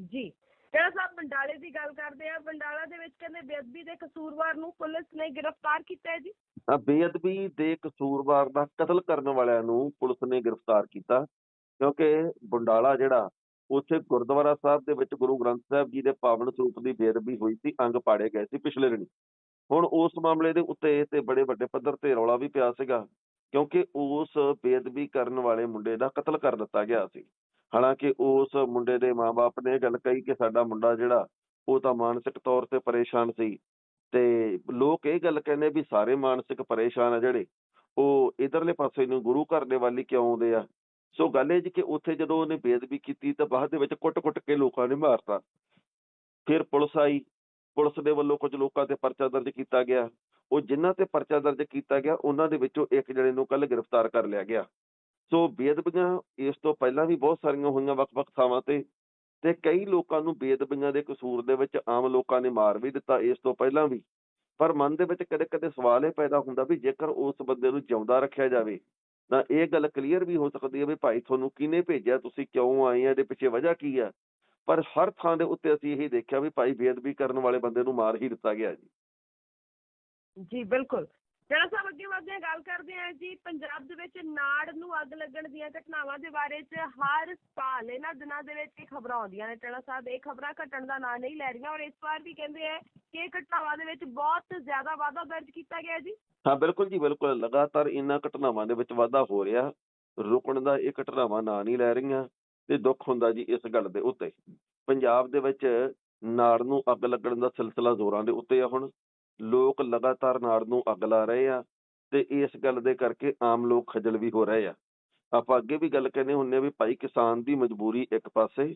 ਜੀ। ਜਿਹੜਾ ਸਾਹਿਬ ਬੰਡਾਲੇ ਦੀ ਗੱਲ ਕਰਦੇ ਆ, ਬੰਡਾਲਾ ਦੇ ਵਿੱਚ ਕਹਿੰਦੇ ਬੇਅਦਬੀ ਦੇ ਕਸੂਰਵਾਰ ਨੂੰ ਪੁਲਿਸ ਨੇ ਗ੍ਰਿਫਤਾਰ ਕੀਤਾ ਹੈ ਜੀ। ਤਾਂ ਬੇਅਦਬੀ ਦੇ ਕਸੂਰਵਾਰ ਦਾ ਕਤਲ ਕਰਨ ਵਾਲਿਆਂ ਨੂੰ ਪੁਲਿਸ ਨੇ ਗ੍ਰਿਫਤਾਰ ਕੀਤਾ, ਕਿਉਂਕਿ ਬੰਡਾਲਾ ਜਿਹੜਾ, ਉੱਥੇ ਗੁਰਦੁਆਰਾ ਸਾਹਿਬ ਦੇ ਵਿੱਚ ਗੁਰੂ ਗ੍ਰੰਥ ਸਾਹਿਬ ਜੀ ਦੇ ਪਾਵਨ ਸਰੂਪ ਦੀ ਬੇਅਦਬੀ ਹੋਈ ਸੀ, ਅੰਗ ਪਾੜੇ ਗਏ ਸੀ ਪਿਛਲੇ ਦਿਨੀ। ਹੁਣ ਉਸ ਮਾਮਲੇ ਦੇ ਉੱਤੇ ਤੇ ਬੜੇ ਵੱਡੇ ਪੱਧਰ ਤੇ ਰੌਲਾ ਵੀ ਪਿਆ ਸੀਗਾ, ਕਿਉਂਕਿ ਉਸ ਬੇਅਦਬੀ ਕਰਨ ਵਾਲੇ ਮੁੰਡੇ ਦਾ ਕਤਲ ਕਰ ਦਿੱਤਾ ਗਿਆ ਸੀ। ਹਾਲਾਂਕਿ ਉਸ ਮੁੰਡੇ ਦੇ ਮਾਪੇ ਨੇ ਇਹ ਗੱਲ ਕਹੀ ਕਿ ਸਾਡਾ ਮੁੰਡਾ ਜਿਹੜਾ, ਉਹ ਤਾਂ ਮਾਨਸਿਕ ਤੌਰ ਤੇ ਪਰੇਸ਼ਾਨ ਸੀ ਤੇ ਲੋਕ ਇਹ ਗੱਲ ਕਹਿੰਦੇ ਵੀ ਸਾਰੇ ਮਾਨਸਿਕ ਪਰੇਸ਼ਾਨ ਆ ਜਿਹੜੇ, ਉਹ ਇਧਰਲੇ ਪਾਸੇ ਨੂੰ ਗੁਰੂ ਘਰ ਦੇ ਵੱਲ ਹੀ ਕਿਉਂ ਆਉਂਦੇ ਆ? ਸੋ ਗੱਲ ਇਹ ਜੀ ਕਿ ਉੱਥੇ ਜਦੋਂ ਉਹਨੇ ਬੇਅਦਬੀ ਕੀਤੀ ਤਾਂ ਬਾਅਦ ਦੇ ਵਿੱਚ ਕੁੱਟ-ਕੁੱਟ ਕੇ ਲੋਕਾਂ ਨੇ ਮਾਰਤਾ। ਫਿਰ ਪੁਲਿਸ ਆਈ, ਪੁਲਿਸ ਦੇ ਵੱਲੋਂ ਕੁਝ ਲੋਕਾਂ ਤੇ ਪਰਚਾ ਦਰਜ ਕੀਤਾ ਗਿਆ। ਉਹ ਜਿਨ੍ਹਾਂ ਤੇ ਪਰਚਾ ਦਰਜ ਕੀਤਾ ਗਿਆ, ਉਹਨਾਂ ਦੇ ਵਿੱਚੋਂ ਇੱਕ ਜਣੇ ਨੂੰ ਕੱਲ ਗ੍ਰਿਫਤਾਰ ਕਰ ਲਿਆ ਗਿਆ। ਸੋ ਬੇਅਦਬੀਆਂ ਇਸ ਤੋਂ ਪਹਿਲਾਂ ਵੀ ਬਹੁਤ ਸਾਰੀਆਂ ਹੋਈਆਂ ਵੱਖ-ਵੱਖ ਥਾਵਾਂ ਤੇ ਤੇ ਕਈ ਲੋਕਾਂ ਨੂੰ ਬੇਅਦਬੀਆਂ ਦੇ ਕਸੂਰ ਦੇ ਵਿੱਚ ਆਮ ਲੋਕਾਂ ਨੇ ਮਾਰ ਵੀ ਦਿੱਤਾ ਇਸ ਤੋਂ ਪਹਿਲਾਂ ਵੀ। ਪਰ ਮਨ ਦੇ ਵਿੱਚ ਕਦੇ-ਕਦੇ ਸਵਾਲ ਇਹ ਪੈਦਾ ਹੁੰਦਾ ਵੀ ਜੇਕਰ ਉਸ ਬੰਦੇ ਨੂੰ ਜਿਉਂਦਾ ਰੱਖਿਆ ਜਾਵੇ, ਤਾਂ ਇਹ ਗੱਲ ਕਲੀਅਰ ਵੀ ਹੋ ਸਕਦੀ ਹੈ ਵੀ ਭਾਈ ਤੁਹਾਨੂੰ ਕਿਹਨੇ ਭੇਜਿਆ, ਤੁਸੀਂ ਕਿਉਂ ਆਏ ਆ, ਇਹਦੇ ਪਿੱਛੇ ਵਜ੍ਹਾ ਕੀ ਆ? ਪਰ ਹਰ ਥਾਂ ਦੇ ਉੱਤੇ ਅਸੀਂ ਇਹ ਦੇਖਿਆ ਵੀ ਭਾਈ ਬੇਅਦਬੀ ਕਰਨ ਵਾਲੇ ਬੰਦੇ ਨੂੰ ਮਾਰ ਹੀ ਦਿੱਤਾ ਗਿਆ ਜੀ। ਜੀ, ਬਿਲਕੁਲ। ਜਿਹੜਾ ਸਾਹਿਬ ਅੱਗੇ ਵਧਦੇ ਹਾਂ, ਗੱਲ ਕਰਦੇ ਹਾਂ ਜੀ, ਪੰਜਾਬ ਦੇ ਵਿੱਚ ਨਾੜ ਨੂੰ ਅੱਗ ਲੱਗਣ ਦੀਆਂ ਘਟਨਾਵਾਂ ਦੇ ਬਾਰੇ 'ਚ ਹਰ ਸਾਲ ਇਹਨਾਂ ਦਿਨਾਂ ਦੇ ਵਿੱਚ ਇਹ ਖਬਰਾਂ ਆਉਂਦੀਆਂ ਨੇ। ਟਣਾ ਸਾਹਿਬ, ਇਹ ਖਬਰਾਂ ਘਟਣ ਦਾ ਨਾਂ ਨਹੀਂ ਲੈ ਰਹੀਆਂ ਔਰ ਇਸ ਵਾਰ ਵੀ ਕਹਿੰਦੇ ਆ ਕਿ ਇਹ ਘਟਨਾਵਾਂ ਦੇ ਵਿੱਚ ਬਹੁਤ ਜ਼ਿਆਦਾ ਵਾਧਾ ਦਰਜ ਕੀਤਾ ਗਿਆ ਜੀ। ਹਾਂ, ਬਿਲਕੁਲ ਜੀ, ਬਿਲਕੁਲ। ਲਗਾਤਾਰ ਇਹਨਾਂ ਘਟਨਾਵਾਂ ਦੇ ਵਿੱਚ ਵਾਧਾ ਹੋ ਰਿਹਾ। ਰੁਕਣ ਦਾ ਇਹ ਘਟਨਾਵਾਂ ਨਾਂ ਨਹੀਂ ਲੈ ਰਹੀਆਂ ਤੇ ਦੁੱਖ ਹੁੰਦਾ ਜੀ ਇਸ ਗੱਲ ਦੇ ਉੱਤੇ। ਪੰਜਾਬ ਦੇ ਵਿੱਚ ਨਾੜ ਨੂੰ ਅੱਗ ਲੱਗਣ ਦਾ ਸਿਲਸਿਲਾ ਜ਼ੋਰਾਂ ਦੇ ਉੱਤੇ ਆ ਹੁਣ। ਲੋਕ ਲਗਾਤਾਰ ਨਾੜ ਨੂੰ ਅੱਗ ਲਾ ਰਹੇ ਆ ਤੇ ਇਸ ਗੱਲ ਦੇ ਕਰਕੇ ਆਮ ਲੋਕ ਖੱਜਲ ਵੀ ਹੋ ਰਹੇ ਆ। ਆਪਾਂ ਅੱਗੇ ਵੀ ਗੱਲ ਕਹਿੰਦੇ ਹੁੰਨੇ ਆ ਵੀ ਭਾਈ ਕਿਸਾਨ ਦੀ ਮਜਬੂਰੀ ਇੱਕ ਪਾਸੇ,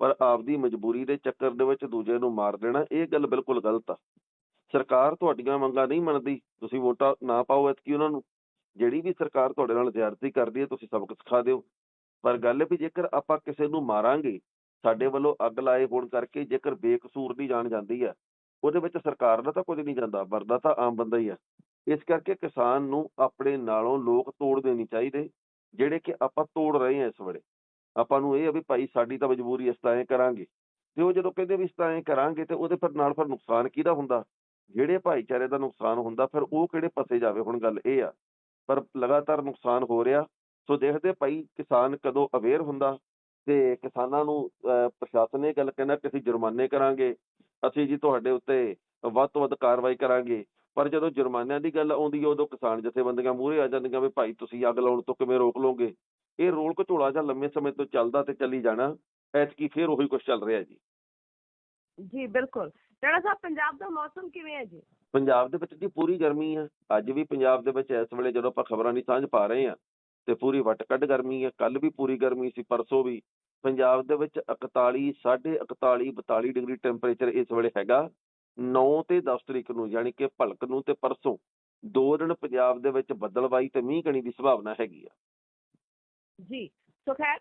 ਪਰ ਆਪਦੀ ਮਜਬੂਰੀ ਦੇ ਚੱਕਰ ਦੇ ਵਿੱਚ ਦੂਜੇ ਨੂੰ ਮਾਰ ਦੇਣਾ, ਇਹ ਗੱਲ ਬਿਲਕੁਲ ਗਲਤ ਆ। ਸਰਕਾਰ ਤੁਹਾਡੀਆਂ ਮੰਗਾਂ ਨਹੀਂ ਮੰਨਦੀ, ਤੁਸੀਂ ਵੋਟਾਂ ਨਾ ਪਾਓ ਐਤਕੀ ਉਹਨਾਂ ਨੂੰ। ਜਿਹੜੀ ਵੀ ਸਰਕਾਰ ਤੁਹਾਡੇ ਨਾਲ ਜ਼ਿਆਦਤੀ ਕਰਦੀ ਹੈ, ਤੁਸੀਂ ਸਬਕ ਸਿਖਾ ਦਿਓ। ਪਰ ਗੱਲ ਵੀ ਜੇਕਰ ਆਪਾਂ ਕਿਸੇ ਨੂੰ ਮਾਰਾਂਗੇ, ਸਾਡੇ ਵੱਲੋਂ ਅੱਗ ਲਾਏ ਹੋਣ ਕਰਕੇ ਜੇਕਰ ਬੇਕਸੂਰ ਦੀ ਜਾਨ ਜਾਂਦੀ ਹੈ ਉਹਦੇ ਵਿੱਚ ਸਰਕਾਰ ਦਾ ਤਾਂ ਕੁਝ ਨਹੀਂ ਜਾਂਦਾ ਵਰਦਾ ਤਾਂ ਆਮ ਬੰਦਾ ਹੀ ਆ। ਇਸ ਕਰਕੇ ਕਿਸਾਨ ਨੂੰ ਆਪਣੇ ਨਾਲੋਂ ਲੋਕ ਤੋੜ ਦੇਣੀ ਚਾਹੀਦੇ ਜਿਹੜੇ ਕਿ ਆਪਾਂ ਤੋੜ ਰਹੇ ਹਾਂ ਇਸ ਵੇਲੇ। ਆਪਾਂ ਨੂੰ ਇਹ ਆ ਵੀ ਭਾਈ ਸਾਡੀ ਤਾਂ ਮਜਬੂਰੀ ਇਸ ਤਰ੍ਹਾਂ ਕਰਾਂਗੇ। ਤੇ ਉਹ ਜਦੋਂ ਕਹਿੰਦੇ ਵੀ ਇਸ ਤਰ੍ਹਾਂ ਕਰਾਂਗੇ ਤੇ ਉਹਦੇ ਫਿਰ ਨਾਲ ਫਿਰ ਨੁਕਸਾਨ ਕਿਹਦਾ ਹੁੰਦਾ? ਜਿਹੜੇ ਭਾਈਚਾਰੇ ਦਾ ਨੁਕਸਾਨ ਹੁੰਦਾ ਫਿਰ ਉਹ ਕਿਹੜੇ ਪਾਸੇ ਜਾਵੇ? ਹੁਣ ਗੱਲ ਇਹ ਆ ਪਰ ਲਗਾਤਾਰ ਨੁਕਸਾਨ ਹੋ ਰਿਹਾ। ਸੋ ਦੇਖਦੇ ਭਾਈ ਕਿਸਾਨ ਕਦੋਂ ਅਵੇਅਰ ਹੁੰਦਾ ਤੇ ਕਿਸਾਨਾਂ ਨੂੰ ਅਹ, ਪ੍ਰਸ਼ਾਸਨ ਇਹ ਗੱਲ ਕਹਿੰਦਾ ਕਿ ਅਸੀਂ ਜੁਰਮਾਨੇ ਕਰਾਂਗੇ। ਅਸੀਂ ਜੀ ਤੁਹਾਡੇ ਉੱਤੇ ਵੱਧ ਤੋਂ ਵੱਧ ਕਾਰਵਾਈ ਕਰਾਂਗੇ। ਪਰ ਜਦੋਂ ਜੁਰਮਾਨਿਆਂ ਦੀ ਗੱਲ ਆਉਂਦੀ ਹੈ ਉਦੋਂ ਕਿਸਾਨ ਜਥੇਬੰਦੀਆਂ ਮੂਹਰੇ ਆ ਜਾਂਦੀਆਂ ਵੀ ਭਾਈ ਤੁਸੀਂ ਅੱਗ ਲਾਉਣ ਤੋਂ ਕਿਵੇਂ ਰੋਕ ਲਓਗੇ? ਇਹ ਰੋਲ ਘਚੋਲਾ ਜਾਂ ਲੰਮੇ ਸਮੇਂ ਤੋਂ ਚੱਲਦਾ ਤੇ ਚੱਲੀ ਜਾਣਾ ਐਤਕੀ ਫੇਰ ਉਹੀ ਕੁਝ ਚੱਲ ਰਿਹਾ ਜੀ। ਜੀ ਬਿਲਕੁਲ। ਜਿਹੜਾ ਸਾਹਿਬ ਪੰਜਾਬ ਦਾ ਮੌਸਮ ਕਿਵੇਂ ਹੈ ਜੀ? ਪੰਜਾਬ ਦੇ ਵਿੱਚ ਜੀ ਪੂਰੀ ਗਰਮੀ ਆ। ਅੱਜ ਵੀ ਪੰਜਾਬ ਦੇ ਵਿੱਚ ਇਸ ਵੇਲੇ ਜਦੋਂ ਆਪਾਂ ਖਬਰਾਂ ਦੀ ਸਾਂਝ ਪਾ ਰਹੇ ਆ ਤੇ ਪੂਰੀ ਵੱਟ ਕੱਢ ਗਰਮੀ ਆ। ਕੱਲ ਵੀ ਪੂਰੀ ਗਰਮੀ ਸੀ ਪਰਸੋਂ ਵੀ। ਪੰਜਾਬ ਦੇ ਵਿੱਚ 41 41 42 ਡਿਗਰੀ ਟੈਂਪਰੇਚਰ ਇਸ ਵੇਲੇ ਹੈਗਾ। 9 ਤੇ 10 ਤਰੀਕ ਨੂੰ, ਯਾਨੀ ਕਿ ਭਲਕ ਨੂੰ ਤੇ ਪਰਸੋਂ, ਦੋ ਦਿਨ ਪੰਜਾਬ ਦੇ ਵਿੱਚ ਬੱਦਲਵਾਈ ਤੇ ਮੀਂਹ ਕਣੀ ਦੀ ਸੰਭਾਵਨਾ ਹੈਗੀ ਆ। ਜੀ, ਸੋ ਖੈਰ